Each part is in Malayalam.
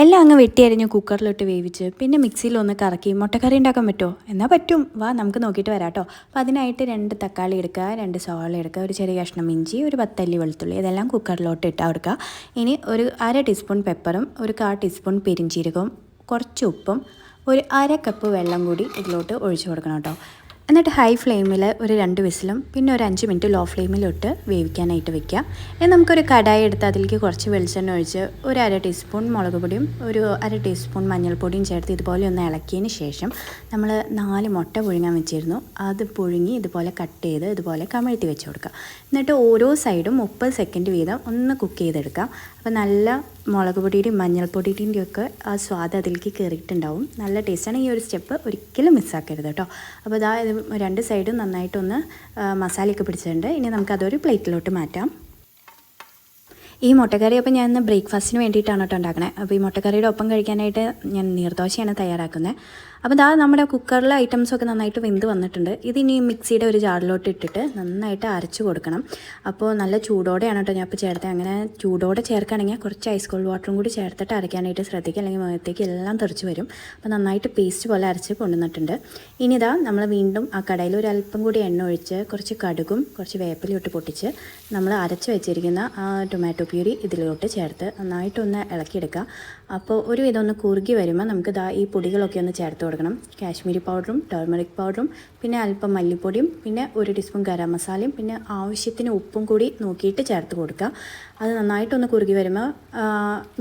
എല്ലാം അങ്ങ് വെട്ടിയരിഞ്ഞ് കുക്കറിലിട്ട് വേവിച്ച് പിന്നെ മിക്സിയിൽ ഒന്ന് കറക്കി മുട്ടക്കറി ഉണ്ടാക്കാൻ പറ്റുമോ? എന്നാൽ പറ്റും. വാ നമുക്ക് നോക്കിയിട്ട് വരാം കേട്ടോ. അപ്പോൾ അതിനായിട്ട് രണ്ട് തക്കാളി എടുക്കുക രണ്ട് സവാള എടുക്കുക ഒരു ചെറിയ കഷ്ണം ഇഞ്ചി ഒരു പത്തല്ലി വെളുത്തുള്ളി ഇതെല്ലാം കുക്കറിലോട്ട് ഇട്ടാൽ കൊടുക്കുക ഇനി ഒരു അര ടീസ്പൂൺ പെപ്പറും ഒരു കാ ടീസ്പൂൺ പെരിഞ്ചീരകവും കുറച്ച് ഉപ്പും ഒരു അര കപ്പ് വെള്ളം കൂടി ഇതിലോട്ട് ഒഴിച്ചു കൊടുക്കണം കേട്ടോ. എന്നിട്ട് ഹൈ ഫ്ലെയിമിൽ ഒരു രണ്ട് വിസിലും പിന്നെ ഒരു അഞ്ച് മിനിറ്റ് ലോ ഫ്ലെയിമിലിട്ട് വേവിക്കാനായിട്ട് വെക്കുക ഇനി നമുക്കൊരു കടായി എടുത്ത് അതിലേക്ക് കുറച്ച് വെളിച്ചെണ്ണ ഒഴിച്ച് ഒരു അര ടീസ്പൂൺ മുളക് പൊടിയും ഒരു അര ടീസ്പൂൺ മഞ്ഞൾപ്പൊടിയും ചേർത്ത് ഇതുപോലെ ഒന്ന് ഇളക്കിയതിന് ശേഷം നമ്മൾ നാല് മുട്ട പുഴുങ്ങാൻ വെച്ചിരുന്നു. അത് പുഴുങ്ങി ഇതുപോലെ കട്ട് ചെയ്ത് ഇതുപോലെ കമഴ്ത്തി വെച്ച് കൊടുക്കുക. എന്നിട്ട് ഓരോ സൈഡും മുപ്പത് സെക്കൻഡ് വീതം ഒന്ന് കുക്ക് ചെയ്തെടുക്കാം. അപ്പോൾ നല്ല മുളക് പൊടിയുടെയും മഞ്ഞൾപ്പൊടിയുടെയും ഒക്കെ ആ സ്വാദ് അതിലേക്ക് കയറിയിട്ടുണ്ടാവും നല്ല ടേസ്റ്റാണ് ഈ ഒരു സ്റ്റെപ്പ് ഒരിക്കലും മിസ്സാക്കരുത് കേട്ടോ അപ്പോൾ ഇതാ രണ്ട് സൈഡും നന്നായിട്ടൊന്ന് മസാലയൊക്കെ പിടിച്ചിട്ടുണ്ട്. ഇനി നമുക്കതൊരു പ്ലേറ്റിലോട്ട് മാറ്റാം. ഈ മുട്ടക്കറി അപ്പോൾ ഞാൻ ഇന്ന് ബ്രേക്ക്ഫാസ്റ്റിന് വേണ്ടിയിട്ടാണ് കേട്ടോ ഉണ്ടാക്കുന്നത് അപ്പോൾ ഈ മുട്ടക്കറിയുടെ ഒപ്പം കഴിക്കാനായിട്ട് ഞാൻ നീർദോശയാണ് തയ്യാറാക്കുന്നത്. അപ്പോൾ ദാ നമ്മുടെ കുക്കറിലെ ഐറ്റംസൊക്കെ നന്നായിട്ട് വെന്ത് വന്നിട്ടുണ്ട്. ഇതിനി മിക്സിയുടെ ഒരു ജാറിലോട്ട് ഇട്ടിട്ട് നന്നായിട്ട് അരച്ച് കൊടുക്കണം. അപ്പോൾ നല്ല ചൂടോടെയാണ് കേട്ടോ ഞാൻ ഇപ്പോൾ ചേർത്തത് അങ്ങനെ ചൂടോടെ ചേർക്കുകയാണെങ്കിൽ കുറച്ച് ഐസ് കോൾഡ് വാട്ടറും കൂടി ചേർത്തിട്ട് അരയ്ക്കാനായിട്ട് ശ്രദ്ധിക്കുക. അല്ലെങ്കിൽ മുഖത്തേക്ക് എല്ലാം തെറിച്ച് വരും. അപ്പോൾ നന്നായിട്ട് പേസ്റ്റ് പോലെ അരച്ച് കൊണ്ടുവന്നിട്ടുണ്ട്. ഇനി ഇതാ നമ്മൾ വീണ്ടും ആ കടയിൽ ഒരു അല്പം കൂടി എണ്ണ ഒഴിച്ച് കുറച്ച് കടുകും കുറച്ച് വേപ്പിലും ഇട്ട് പൊട്ടിച്ച് നമ്മൾ അരച്ച് വെച്ചിരിക്കുന്ന ആ ടൊമാറ്റോ പ്യൂരി ഇതിലോട്ട് ചേർത്ത് നന്നായിട്ടൊന്ന് ഇളക്കിയെടുക്കുക. അപ്പോൾ ഒരു ഒന്ന് കുറുകി വരുമ്പോൾ നമുക്ക് ദാ ഈ പൊടികളൊക്കെ ഒന്ന് ചേർത്ത് കൊടുക്കണം. കാശ്മീരി പൗഡറും ടർമറിക് പൗഡറും പിന്നെ അല്പം മല്ലിപ്പൊടിയും പിന്നെ ഒരു ടീസ്പൂൺ ഗരം മസാലയും പിന്നെ ആവശ്യത്തിന് ഉപ്പും കൂടി നോക്കിയിട്ട് ചേർത്ത് കൊടുക്കുക. അത് നന്നായിട്ടൊന്ന് കുറുകി വരുമ്പോൾ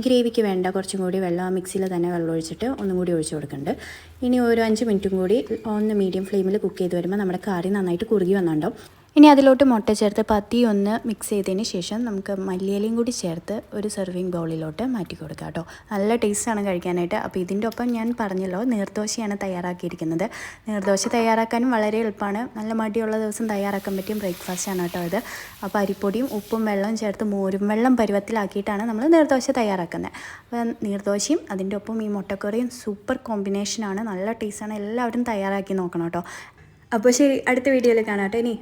ഗ്രേവിക്ക് വേണ്ട കുറച്ചും കൂടി വെള്ളം മിക്സിയിൽ തന്നെ വെള്ളം ഒഴിച്ചിട്ട് ഒന്നും കൂടി ഒഴിച്ചു കൊടുക്കുന്നുണ്ട് ഇനി ഒരു അഞ്ച് മിനിറ്റും കൂടി ഒന്ന് മീഡിയം ഫ്ലെയിമിൽ കുക്ക് ചെയ്ത് വരുമ്പോൾ നമ്മുടെ കറി നന്നായിട്ട് കുറുകി വന്നിട്ടുണ്ടാവും. ഇനി അതിലോട്ട് മുട്ട ചേർത്ത് പത്തി ഒന്ന് മിക്സ് ചെയ്തതിന് ശേഷം നമുക്ക് മല്ലിയിലയും കൂടി ചേർത്ത് ഒരു സെർവിങ് ബൗളിലോട്ട് മാറ്റി കൊടുക്കാം കേട്ടോ. നല്ല ടേസ്റ്റാണ് കഴിക്കാനായിട്ട്. അപ്പോൾ ഇതിന്റെ ഒപ്പം ഞാൻ പറഞ്ഞല്ലോ നീർദോശയാണ് തയ്യാറാക്കിയിരിക്കുന്നത്. നീർദോശ തയ്യാറാക്കാനും വളരെ എളുപ്പമാണ്. നല്ല മടിയുള്ള ദിവസം തയ്യാറാക്കാൻ പറ്റിയ ബ്രേക്ക്ഫാസ്റ്റാണ് കേട്ടോ ഇത്. അപ്പോൾ അരിപ്പൊടിയും ഉപ്പും വെള്ളവും ചേർത്ത് മോരും വെള്ളം പരുവത്തിലാക്കിയിട്ടാണ് നമ്മൾ നീർദോശ തയ്യാറാക്കുന്നത്. അപ്പോൾ നീർദോശയും അതിന്റെ ഒപ്പം ഈ മുട്ടക്കറിയും സൂപ്പർ കോമ്പിനേഷനാണ് നല്ല ടേസ്റ്റാണ് എല്ലാവരും തയ്യാറാക്കി നോക്കണം കേട്ടോ. അപ്പോൾ ശരി അടുത്ത വീഡിയോയിൽ കാണാം കേട്ടോ ഇനി.